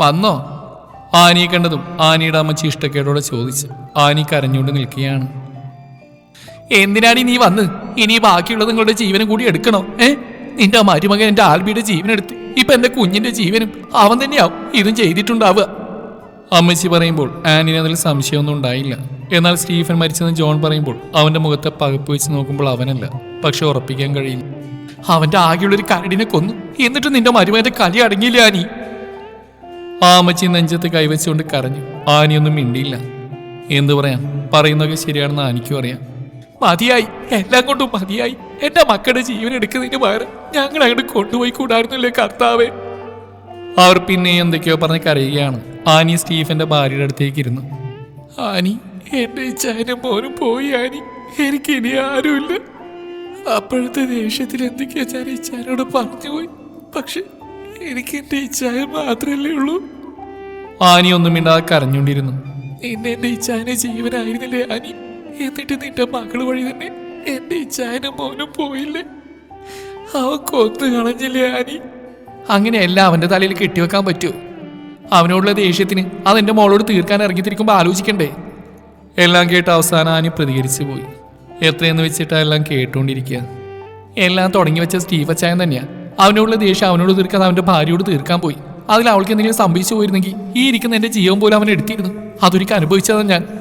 വന്നോ? ആനിയെ കണ്ടതും ആനിയുടെ അമ്മച്ചി ഇഷ്ടക്കേടോടെ ചോദിച്ചു ആനി കരഞ്ഞുകൊണ്ട് നിൽക്കുകയാണ്. എന്തിനാണ് നീ വന്ന്? ഇനി ബാക്കിയുള്ളത് നിങ്ങളുടെ ജീവനും കൂടി എടുക്കണോ? ഏ? നിന്റെ മരുമകൻ എന്റെ ആൽബിയുടെ ജീവനെടുത്ത്. ഇപ്പൊ എന്റെ കുഞ്ഞിന്റെ ജീവനും അവൻ തന്നെയാവും. ഇതും ചെയ്തിട്ടുണ്ടാവുക. അമ്മച്ചി പറയുമ്പോൾ ആനിന് അതിൽ സംശയമൊന്നും ഉണ്ടായില്ല. എന്നാൽ സ്റ്റീഫൻ മരിച്ചെന്ന് ജോൺ പറയുമ്പോൾ അവന്റെ മുഖത്തെ പകപ്പ് വെച്ച് നോക്കുമ്പോൾ അവനല്ല. പക്ഷെ ഉറപ്പിക്കാൻ കഴിയില്ല. അവന്റെ ആകെയുള്ളൊരു കരടിനെ കൊന്നു. എന്നിട്ട് നിന്റെ മരുമകന്റെ കലി അടങ്ങിയില്ല ആനി? ആ അമ്മച്ചി നെഞ്ചത്ത് കൈവച്ചുകൊണ്ട് കരഞ്ഞു. ആനിയൊന്നും മിണ്ടിയില്ല. എന്തു പറയാം? പറയുന്നതൊക്കെ ശരിയാണെന്ന് ആനിക്കും അറിയാം. മതിയായി. എല്ലാം കൊണ്ടും മതിയായി. എന്റെ മക്കളുടെ ജീവൻ എടുക്കുന്നതിന് പകരം ഞങ്ങൾ അങ്ങോട്ട് കൊണ്ടുപോയി കൂടായിരുന്നില്ലേ കർത്താവേ? അവർ പിന്നെ എന്തൊക്കെയോ പറഞ്ഞ് കരയുകയാണ്. ആനി സ്റ്റീഫന്റെ ഭാര്യയുടെ അടുത്തേക്ക് ഇരുന്നു. ആനി എന്റെ ഇച്ചാനും പോലും പോയി ആനി. എനിക്ക് ഇനി ആരുമില്ല. അപ്പോഴത്തെ ദേഷ്യത്തിൽ എന്തൊക്കെയാ ഞാൻ ഇച്ചാനോട് പറഞ്ഞുപോയി. പക്ഷെ എനിക്ക് എന്റെ ഇച്ഛായ മാത്രമല്ലേ ഉള്ളൂ. ആനി ഒന്നും മിണ്ടാതെ കരഞ്ഞുകൊണ്ടിരുന്നു. നിന്നെ എന്റെ ഇച്ഛായനെ ജീവനായിരുന്നില്ലേ ആനി? എന്നിട്ട് നിന്റെ മകൾ വഴി തന്നെ എന്റെ ഇച്ഛായനും മോനും പോയില്ലേ? അവ കൊന്നു കളഞ്ഞില്ലേ ആനി? അങ്ങനെയല്ല അവന്റെ തലയിൽ കെട്ടിവെക്കാൻ പറ്റുമോ അവനോടുള്ള ദേഷ്യത്തിന് അതെന്റെ മോളോട് തീർക്കാൻ ഇറങ്ങിത്തിരിക്കുമ്പോൾ ആലോചിക്കണ്ടേ? എല്ലാം കേട്ട് അവസാനം ആനി പ്രതികരിച്ചു പോയി. എത്രയെന്ന് വെച്ചിട്ടാ എല്ലാം കേട്ടുകൊണ്ടിരിക്കുക എല്ലാം തുടങ്ങി വെച്ച സ്റ്റീഫച്ചായൻ തന്നെയാ. അവനോടുള്ള ദേഷ്യം അവനോട് തീർക്കാതെ അവന്റെ ഭാര്യയോട് തീർക്കാൻ പോയി. അതിൽ അവൾക്ക് എന്തെങ്കിലും സംഭവിച്ചു പോയിരുന്നെങ്കിൽ ഈ ഇരിക്കുന്ന എന്റെ ജീവൻ പോലും അവൻ എടുത്തിരുന്നു. അതൊരിക്കൽ അനുഭവിച്ചതാണ് ഞാൻ.